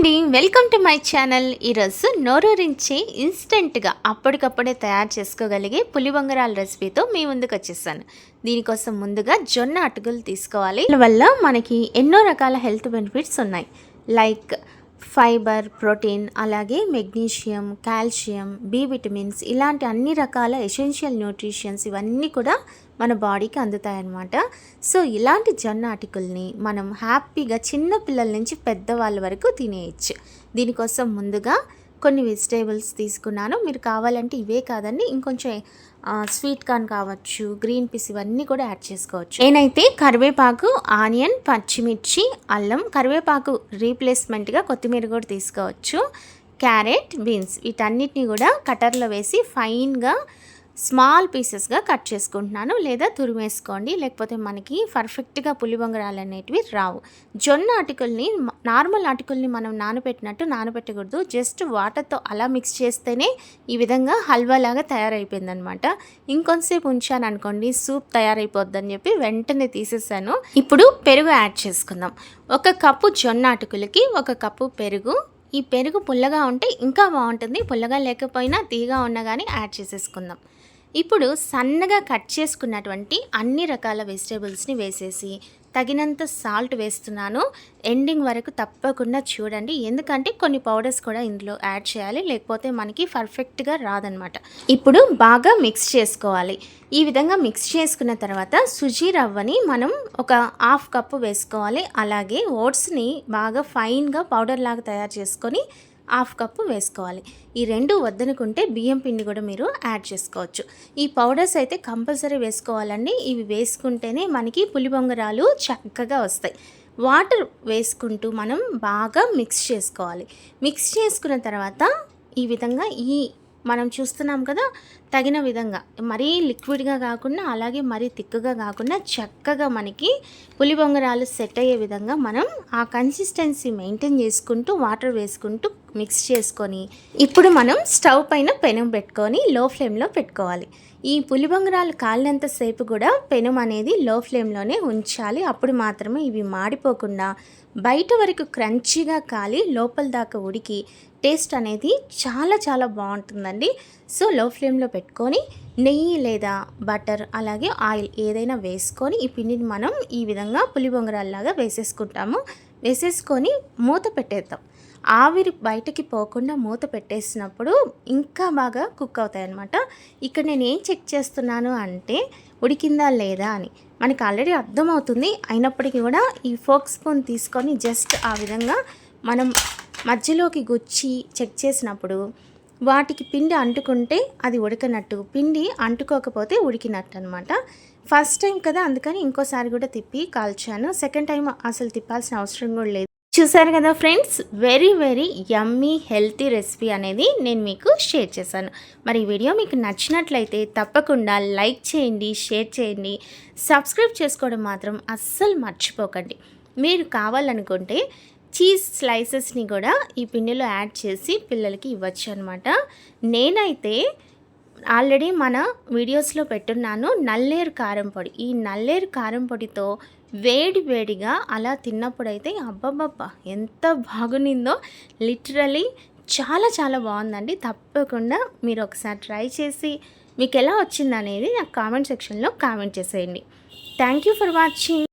అండి welcome to my channel. ఈరోజు నోరూరించి ఇన్స్టెంట్గా అప్పటికప్పుడే తయారు చేసుకోగలిగే పులిబొంగరాల రెసిపీతో మీ ముందుకు వచ్చేసాను. దీనికోసం ముందుగా జొన్న అటుకులు తీసుకోవాలి. వల్ల మనకి ఎన్నో రకాల హెల్త్ బెనిఫిట్స్ ఉన్నాయి. లైక్ ఫైబర్ ప్రోటీన్ అలాగే మెగ్నీషియం కాల్షియం బి విటమిన్స్ ఇలాంటి అన్ని రకాల ఎసెన్షియల్ న్యూట్రిషన్స్ ఇవన్నీ కూడా మన బాడీకి అందుతాయన్నమాట. సో ఇలాంటి జొన్న అటుకుల్ని మనం హ్యాపీగా చిన్న పిల్లల నుంచి పెద్దవాళ్ళ వరకు తినేయచ్చు. దీనికోసం ముందుగా కొన్ని వెజిటేబుల్స్ తీసుకున్నాను. మీరు కావాలంటే ఇవే కాదండి ఇంకొంచెం స్వీట్ కార్న్ కావచ్చు గ్రీన్ పీస్ ఇవన్నీ కూడా యాడ్ చేసుకోవచ్చు. నేనైతే కరివేపాకు ఆనియన్ పచ్చిమిర్చి అల్లం కరివేపాకు రీప్లేస్మెంట్గా కొత్తిమీర కూడా తీసుకోవచ్చు. క్యారెట్ బీన్స్ వీటన్నిటిని కూడా కటర్లో వేసి ఫైన్గా స్మాల్ పీసెస్గా కట్ చేసుకుంటున్నాను లేదా తురిమేసుకోండి. లేకపోతే మనకి పర్ఫెక్ట్గా పులిబొంగరాలు అనేటివి రావు. జొన్న అటుకుల్ని నార్మల్ అటుకుల్ని మనం నానబెట్టినట్టు నానబెట్టకూడదు. జస్ట్ వాటర్తో అలా మిక్స్ చేస్తేనే ఈ విధంగా హల్వా లాగా తయారైపోయింది అనమాట ఇంకొంతసేపు ఉంచాను అనుకోండి సూప్ తయారైపోద్దని చెప్పి వెంటనే తీసేసాను. ఇప్పుడు పెరుగు యాడ్ చేసుకుందాం. ఒక కప్పు జొన్న అటుకులకి ఒక కప్పు పెరుగు. ఈ పెరుగు పుల్లగా ఉంటే ఇంకా బాగుంటుంది. పుల్లగా లేకపోయినా తీగా ఉన్నా కానీ యాడ్ చేసేసుకుందాం. ఇప్పుడు సన్నగా కట్ చేసుకున్నటువంటి అన్ని రకాల వెజిటేబుల్స్ని వేసేసి తగినంత సాల్ట్ వేస్తున్నాను. ఎండింగ్ వరకు తప్పకుండా చూడండి. ఎందుకంటే కొన్ని పౌడర్స్ కూడా ఇందులో యాడ్ చేయాలి. లేకపోతే మనకి పర్ఫెక్ట్గా రాదనమాట. ఇప్పుడు బాగా మిక్స్ చేసుకోవాలి. ఈ విధంగా మిక్స్ చేసుకున్న తర్వాత సుజీ రవ్వని మనం ఒక హాఫ్ కప్పు వేసుకోవాలి. అలాగే ఓట్స్ని బాగా ఫైన్గా పౌడర్ లాగా తయారు చేసుకొని హాఫ్ కప్పు వేసుకోవాలి. ఈ రెండు వద్దనుకుంటే బియ్యం పిండి కూడా మీరు యాడ్ చేసుకోవచ్చు. ఈ పౌడర్స్ అయితే కంపల్సరీ వేసుకోవాలండి. ఇవి వేసుకుంటేనే మనకి పులిబొంగరాలు చక్కగా వస్తాయి. వాటర్ వేసుకుంటూ మనం బాగా మిక్స్ చేసుకోవాలి. మిక్స్ చేసుకున్న తర్వాత ఈ విధంగా ఈ మనం చూస్తున్నాం కదా తగిన విధంగా మరీ లిక్విడ్గా కాకుండా అలాగే మరీ తిక్కుగా కాకుండా చక్కగా మనకి పులిబొంగరాలు సెట్ అయ్యే విధంగా మనం ఆ కన్సిస్టెన్సీ మెయింటైన్ చేసుకుంటూ వాటర్ వేసుకుంటూ మిక్స్ చేసుకొని ఇప్పుడు మనం స్టవ్ పైన పెనం పెట్టుకొని లో ఫ్లేమ్లో పెట్టుకోవాలి. ఈ పులిబొంగరాలు కాలినంతసేపు కూడా పెనం అనేది లో ఫ్లేమ్లోనే ఉంచాలి. అప్పుడు మాత్రమే ఇవి మాడిపోకుండా బయట వరకు క్రంచీగా కాలి లోపల దాకా ఉడికి టేస్ట్ అనేది చాలా చాలా బాగుంటుందండి. సో లో ఫ్లేమ్లో పెట్టుకొని నెయ్యి లేదా బటర్ అలాగే ఆయిల్ ఏదైనా వేసుకొని ఈ పిండిని మనం ఈ విధంగా పులిబొంగరాల్లాగా వేసేసుకుంటాము. వేసేసుకొని మూత పెట్టేద్దాం. ఆవిరి బయటకి పోకుండా మూత పెట్టేసినప్పుడు ఇంకా బాగా కుక్ అవుతాయి అన్నమాట ఇక్కడ నేను ఏం చెక్ చేస్తున్నాను అంటే ఉడికిందా లేదా అని. మనకి ఆల్రెడీ అర్థమవుతుంది. అయినప్పటికీ కూడా ఈ ఫోక్ స్పూన్ తీసుకొని జస్ట్ ఆ విధంగా మనం మధ్యలోకి గుచ్చి చెక్ చేసినప్పుడు వాటికి పిండి అంటుకుంటే అది ఉడకనట్టు. పిండి అంటుకోకపోతే ఉడికినట్టు అనమాట ఫస్ట్ టైం కదా అందుకని ఇంకోసారి కూడా తిప్పి కాల్చాను. సెకండ్ టైం అసలు తిప్పాల్సిన అవసరం కూడా లేదు. చూసారు కదా friends? Very very yummy healthy recipe అనేది నేను మీకు షేర్ చేశాను. మరి ఈ వీడియో మీకు నచ్చినట్లయితే తప్పకుండా లైక్ చేయండి షేర్ చేయండి. సబ్స్క్రైబ్ చేసుకోవడం మాత్రం అస్సలు మర్చిపోకండి. మీరు కావాలనుకుంటే చీజ్ స్లైసెస్ని కూడా ఈ పిండిలో యాడ్ చేసి పిల్లలకి ఇవ్వచ్చు అనమాట నేనైతే ఆల్రెడీ మన వీడియోస్లో పెట్టున్నాను నల్లేరు కారం పొడి. ఈ నల్లేరు కారం పొడితో వేడి వేడిగా అలా తిన్నప్పుడైతే అబ్బబ్బబ్బా ఎంత బాగునిందో. లిటరలీ చాలా చాలా బాగుందండి. తప్పకుండా మీరు ఒకసారి ట్రై చేసి మీకు ఎలా వచ్చిందనేది నాకు కామెంట్ సెక్షన్లో కామెంట్ చేసేయండి. Thank you for watching.